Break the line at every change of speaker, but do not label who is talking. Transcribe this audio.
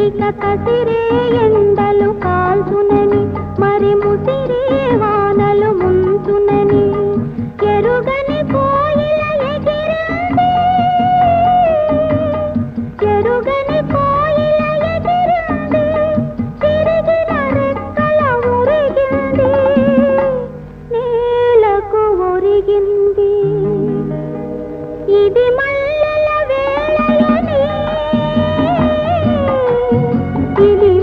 ಕಥೆ ಕಥಸಿರೇ ಎಂದ ಬಿಲಿ